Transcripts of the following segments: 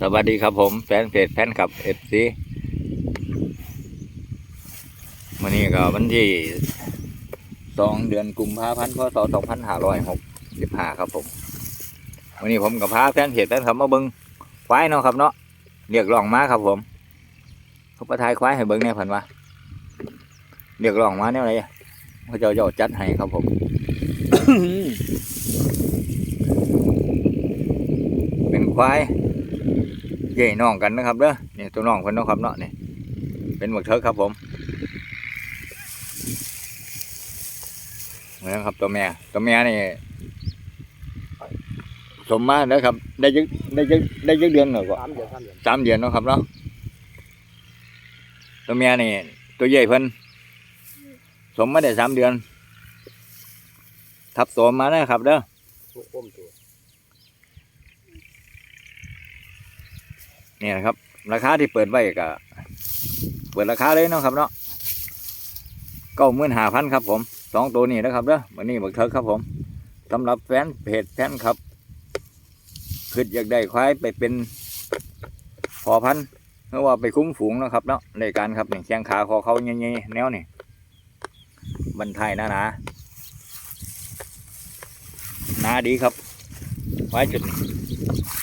สวัสดีครับผมแฟนเพจแฟนคลับเอฟซีวันนี้ก็วันที่สองเดือนกุมภาพันธ์พศสองพันห้าร้อยหกสิบห้าครับผมวันนี้ผมกับพาแฟนเพจแฟนคลับมาเบิ้งควายเนาะครับเนาะเรียกร้องมาครับผมเขาประทายควายให้เบิ้งเนี่ยผันว่าเรียกร้องมาเนี่ยอะไรเขาเจ้าเจ้าจัดให้ครับผมเป็นควาย ใหญ่น้องกันนะครับเด้อนี่ตัวน้องคนเนาะครับเนาะนี่เป็นหมวกเทิกครับผมเหมือนครับตัวแม่ตัวแม่นี่สมมาแล้วครับ ได้ยึกได้ยึกได้ยึกเดือนหน่อยกว่าสามเดือนสามเดือนสามเดือนเนาะครับเนาะตัวแม่นี่ตัวใหญ่เพิ่นสมมาได้สามเดือน ทับโสมมานะครับเด้อ ลูกก้มตัว นี่นะครับ ราคาที่เปิดไว้ก็เปิดราคาเลยเนาะครับเนาะเก้าหมื่นห้าพันครับผมสองตัวนี้นะครับเด้อวันนี้บักเทิกครับผมสำหรับแฟนเพจแฟนครับคืออยากได้ควายไปเป็นพอพันธุ์เมื่อว่าไปคุ้มฝูงนะครับเนาะในการครับเนี่ยแข้งขาคอเขาเงี้ยๆแนวนี่บันไทยนาหนานาดีครับไว้จุด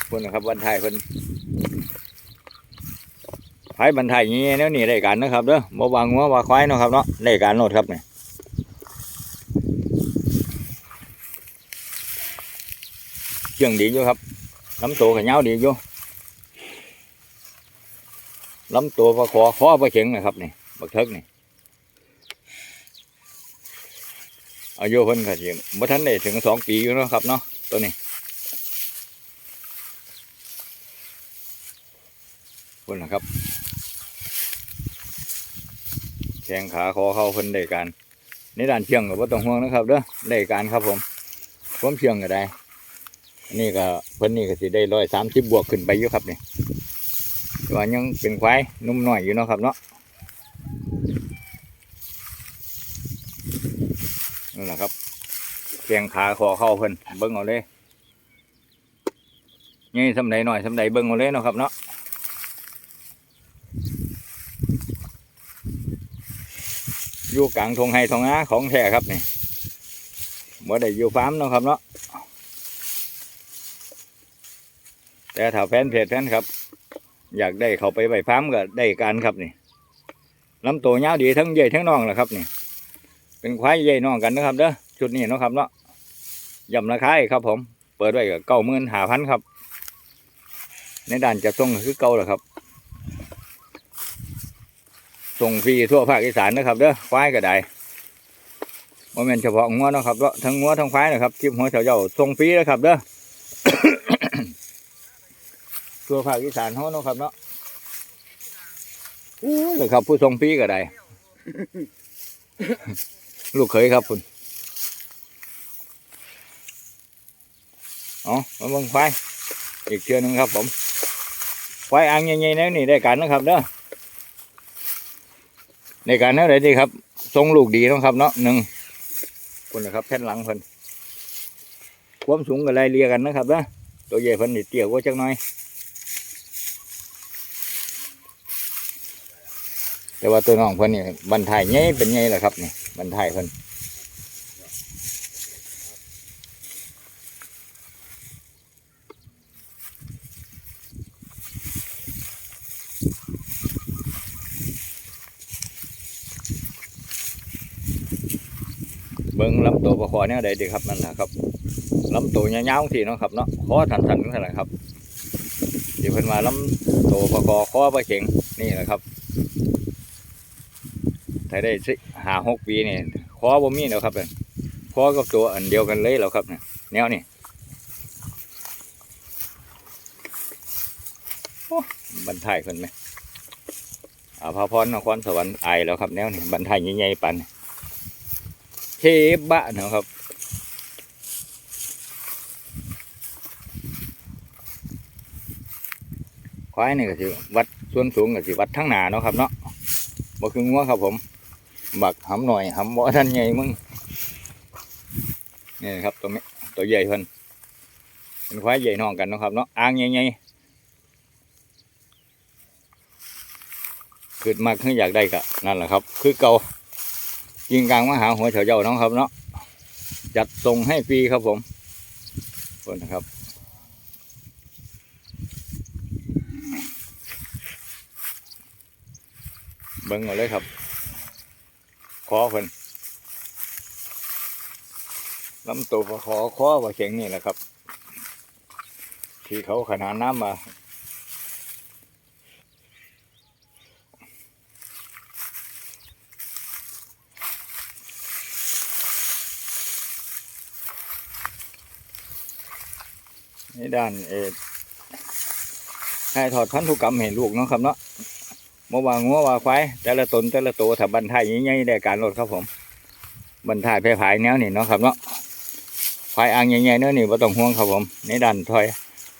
คนนะครับบันไทยคน ไผบรรทายอย่างนี้แนวนี้ได้การนะครับเด้อบ่วางงัวว่าควายเนาะครับเนาะได้การโนดครับนี่เชื่องดีอยู่ครับลำตัวขยาวดีอยู่ลำตัวปลาคอคอปลาเข็งนะครับนี่บักเทิกนี่อายุเพิ่นก็สิบ่ทันได้ถึงสองปีอยู่เนาะครับเนาะตัวนี้คนนะครับ แข้งขาคอเข้าเพิ่นได้การในด้านเชียงก็บ่ต้องห่วงนะครับเด้อได้การครับผมผมเชียงก็ได้นี่ก็เพิ่นนี่ก็สิได้ร้อยสามสิบบวกขึ้นไปอยู่ครับนี่ว่ายังเป็นควายนุ่มหน่อยอยู่เนาะครับเนาะนั่นแหละครับแข้งขาคอเข้าเพิ่นเบิ่งเอาเลยนี่สำใดหน่อยสำใดเบิ่งเอาเลยเนาะครับเนาะ อยู่กลางทงไฮทงนาของแท้ครับนี่บ่ได้อยู่ฟาร์มเนาะครับเนาะแต่ถ้าแฟนเพจแฟนครับ อยากได้เขาไปใบฟาร์มก็ได้การครับนี่ลำตัวยาวดีทั้งใหญ่ทั้งน้องแหละครับนี่เป็นควายใหญ่น้องกันนะครับเด้อชุดนี้เนาะครับเนาะย่ำราคาครับ ผม เปิดไว้ก็เก้าหมื่นห้าพันครับ ในด่านจัดส่งคือเก่าแหละครับ ส่งฟรีทั่วภาคอีสานนะครับเด้อควายก็ได้โมเมนเฉพาะงัวนะครับเนาะทั้งงัวทั้งควายนะครับคลิปหัวเฉาเจ้าส่งฟรีนะครับเด้อทั่วภาคอีสานเขานะครับเนาะอู้เลยครับ ผู้ส่งฟรีก็ได้ ลูกเคยครับคุณอ๋อมาเบิ่งควายอีกเชือหนึงครับผมควายอ่างใหญ่ๆแนวนี่ได้กันนะครับเด้อ ในการนั้นเลยดีครับ ทรงลูกดีนะครับเนาะหนึ่งคนนะครับแผ่นหลังเพิ่นความสูงกับไรเรียกันนะครับนะตัวใหญ่เพิ่นนี่เตี้ยกว่าจักหน่อย แต่ว่าตัวน้องเพิ่นนี่บันทายใหญ่เป็นใหญ่แหละครับนี่บันทายเพิ่น เบิ่งลำตัวประคอเนี่ยได้ดีครับนั่นแหละครับลำตัวยาวๆทีเนาะครับเนาะคอสันๆนั่นแหละครับที่เพิ่นมาลำตัวประคอคอประเข็งนี่แหละครับถ้าได้สิหาหกปีนี่คอบ่มีแล้วครับเนี่ยคอกับตัวอันเดียวกันเลยแล้วครับเนี่ยแนวนี่โอ้บันทายเพิ่นไหมอาภาพรนครสวรรค์ไอแล้วครับแนวนี่บันทายใหญ่ๆปัน เทบะนะครับ ควายนี่ก็สิวัดส่วนสูงก็สิวัดทั้งหนาเนาะครับเนาะบ่คืองัวครับผมบักหำหน่อยหำบ่ท่านใหญ่มึงนี่ครับตัวนี้ตัวใหญ่เพิ่นเป็นควายใหญ่น้องกันนะครับเนาะอ่างใหญ่ๆเกิดมากขึ้นอยากได้กะนั่นแหละครับ คือเก่า ยิงกลางมาหาหัวเฉาเจ้าน้องครับเนาะจัดส่งให้ฟรีครับผมคนนะครับเบิ้งเอาเลยครับคอเพิ่นลำตัวคอคอว่าเข็งนี่แหละครับ ที่เขาขนานน้ำมา ในด้านเออให้ถอดพันธุกรรมเห็นลูกเนาะครับเนาะเมื่อวางงัวว่าควายแต่ละตนแต่ละตัวถ้าบันทายใหญ่ๆได้การลดครับผมบันทายแพร่ผายแนวนี่เนาะครับเนาะควายอ่างใหญ่ๆเนื้อนี่ไ่ต้องห่วงครับผม ในด้านถอย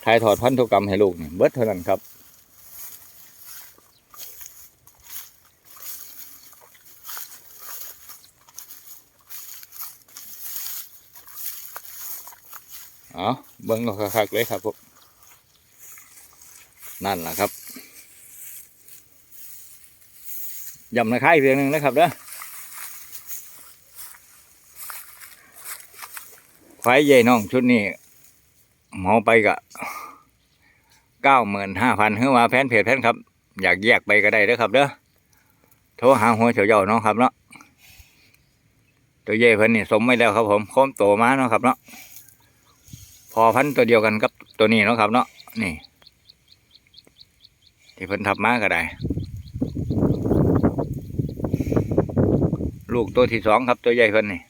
ทายถอดพันธุกรรมให้ลูกนี่เบิดเท่านั้นครับเอ เบิ้งเอาคักๆเลยครับผมนั่นแหละครับยำนะคายเพียงหนึ่งนะครับเด้อควายใหญ่น้องชุดนี้หมาไปกะเก้าหมื่นห้าพันเฮือว่าแพนเพจแพนครับ อยากแยกไปก็ได้เด้อครับเด้อโทรหาหัวเฉาเจ้าน้องครับเนาะตัวใหญ่เพิ่นนี่สมไว้แล้วครับผมโค้มโตมาเนาะครับเนาะ พอพันตัวเดียวกันกับตัวนี้เนาะครับเนาะนี่ ที่เพิ่นทับมาก็ได้ ลูกตัวที่สองครับตัวใหญ่เพิ่นนี่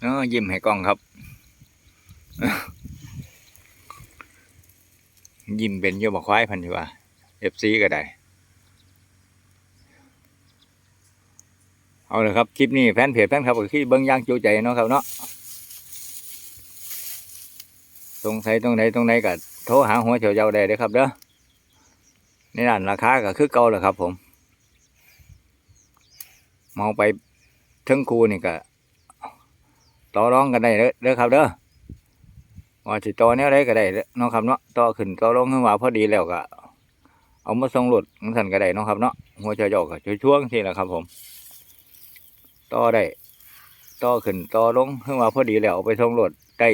เออยิ้มให้กล้องครับ ยิ้มเป็นเยอะบอกควายพันอยู่ว่าเอฟซีก็ได้ เอาเลยครับ คลิปนี้แฟนเพจแฟนครับก็คือเบิ้งย่างจูใจเนาะครับเนาะ ตรงไหนตรงไหนตรงไหนก็โทรหาหัวเฉียวเจ้าได้เลยครับเด้อในร้านราคาก็คือเก่าแหละครับ ผมเมาไปถึงครูนี่ก็ต่อร้องกันได้เด้อครับเด้อว่าสิต่อแนวใดก็ได้เด้อเนาะครับเนาะต่อขึ้นต่อลงขึ้นมาพอดีแล้วก็เอามาส่งรถมันสั่นก็ได้เนาะครับเนาะหัวเจาเจาก็ช่วงที่แหละครับ ผมต่อได้ต่อขึ้นต่อลงขึ้นมาพอดีแล้วเอาไปส่งรถได้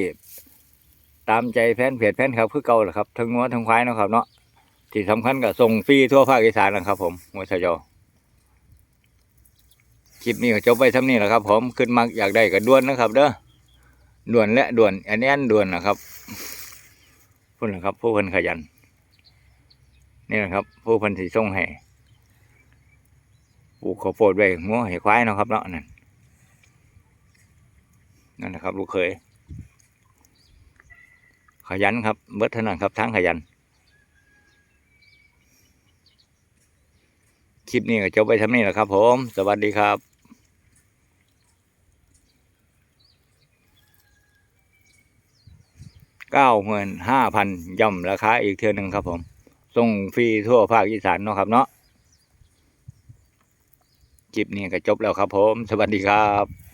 ตามใจแฟนเพจแฟนครับคือเก่าแหละครับทั้งงัวทั้งควายนะครับเนาะที่สำคัญก็ส่งฟรีทั่วภาคอีสานนะครับ ผมหัวเจาเจาคลิปนี้ก็จบไปทำนี้แหละครับ ผมขึ้นมาอยากได้ก็ด่วนนะครับ เด้อด่วนและด่วนอันนี้อันด่วนนะครับพูดนะครับ ผู้พันขยัน นี่นะครับ ผู้พันสีส่งให้ปลูกข้าวโพดไว้งัวให้ควายนะครับเนาะนั่นนั่นนะครับ ลูกเคย ขยันครับเบิดเท่านั้นครับทั้งขยัน คลิปนี้ก็จบไปทำนี้แหละครับ ผม สวัสดีครับเก้าหมื่นห้าพันย่ำราคาอีกเทือหนึ่งครับผม ส่งฟรีทั่วภาคอีสานเนาะครับเนาะคลิปนี้ก็จบแล้วครับผม สวัสดีครับ